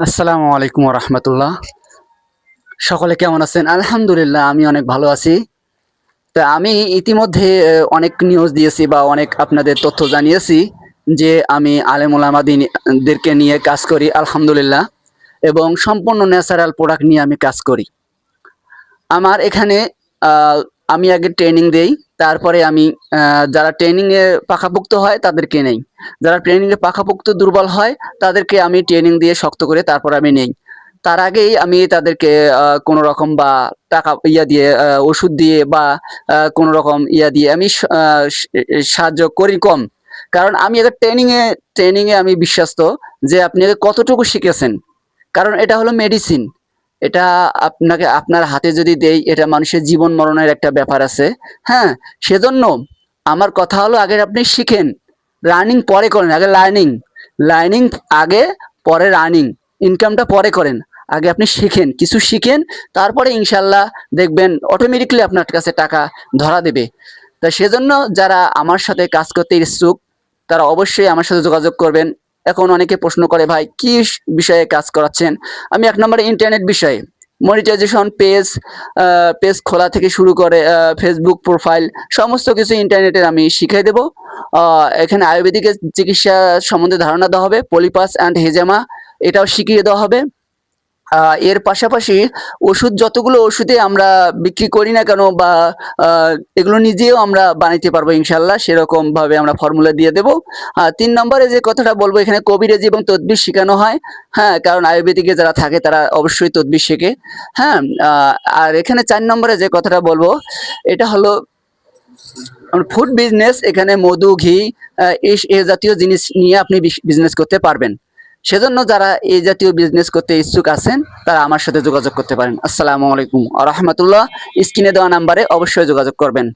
আসসালামু আলাইকুম রহমতুল্লাহ। সকলে কেমন আছেন? আলহামদুলিল্লাহ, আমি অনেক ভালো আছি। তা আমি ইতিমধ্যে অনেক নিউজ দিয়েছি বা অনেক আপনাদের তথ্য জানিয়েছি যে আমি আলেমুলামাদিনদেরকে নিয়ে কাজ করি, আলহামদুলিল্লাহ, এবং সম্পূর্ণ ন্যাচারাল প্রোডাক্ট নিয়ে আমি কাজ করি। আমার এখানে আমি আগে ট্রেনিং দেই। তারপরে আমি যারা ট্রেনিংয়ে পাকাপোক্ত হয় তাদেরকে নেই। যারা ট্রেনিংয়ে পাকাপোক্ত দুর্বল হয় তাদেরকে আমি ট্রেনিং দিয়ে শক্ত করে তারপর আমি নেই। তার আগেই আমি তাদেরকে কোনো রকম বা টাকা ইয়া দিয়ে ওষুধ দিয়ে বা কোনো রকম ইয়া দিয়ে আমি সাহায্য করি কম। কারণ আমি আগে ট্রেনিংয়ে ট্রেনিংয়ে আমি বিশ্বাস্ত যে আপনি কতটুকু শিখেছেন। কারণ এটা হলো মেডিসিন এটা আপনাকে আপনার হাতে যদি দেই, এটা মানুষের জীবন মরণের একটা ব্যাপার আছে। হ্যাঁ সেজন্য আমার কথা হলো, আগে আপনি শিখেন। রানিং পরে করেন, আগে লার্নিং লার্নিং আগে, পরে রানিং ইনকামটা পরে করেন। আগে আপনি শিখেন, কিছু শিখেন, তারপরে ইনশাল্লাহ দেখবেন অটোমেটিকলি আপনার কাছে টাকা ধরা দেবে। তা সেজন্য যারা আমার সাথে কাজ করতে ইচ্ছুক, তারা অবশ্যই আমার সাথে যোগাযোগ করবেন। এখন অনেকে প্রশ্ন করে, ভাই, কি বিষয়ে কাজ করাচ্ছেন? আমি এক নম্বরে ইন্টারনেট বিষয়ে। মনিটাইজেশন পেজ পেজ খোলা থেকে শুরু করে ফেসবুক প্রোফাইল সমস্ত কিছু ইন্টারনেটের আমি শিখিয়ে দেব। এখানে আয়ুর্বেদিকের চিকিৎসা সম্বন্ধে ধারণা দেওয়া হবে পলিপাস অ্যান্ড হেজামা এটাও শিখিয়ে দেওয়া হবে। এর পাশাপাশি ওষুধ যতগুলো ওষুধে আমরা বিক্রি করি না কেন বা এগুলো নিজেও আমরা বানাইতে পারব ইনশাল্লাহ, সেরকম ভাবে আমরা ফর্মুলা দিয়ে দেবো। তিন নম্বরে যে কথাটা বলব, এখানে কবিরাজি এবং তদবির শেখানো হয়। হ্যাঁ কারণ আয়ুর্বেদিকে যারা থাকে, তারা অবশ্যই তদবির শেখে। হ্যাঁ আর এখানে চার নম্বরে যে কথাটা বলব, এটা হলো ফুড বিজনেস এখানে মধু, ঘি এ জাতীয় জিনিস নিয়ে আপনি বিজনেস করতে পারবেন। সেজন্য যারা এই জাতীয় বিজনেস করতে ইচ্ছুক আছেন, তারা আমার সাথে যোগাযোগ করতে পারেন। আসসালামু আলাইকুম। আ রহমতুল্লাহ। স্ক্রিনে দেওয়া নাম্বারে অবশ্যই যোগাযোগ করবেন।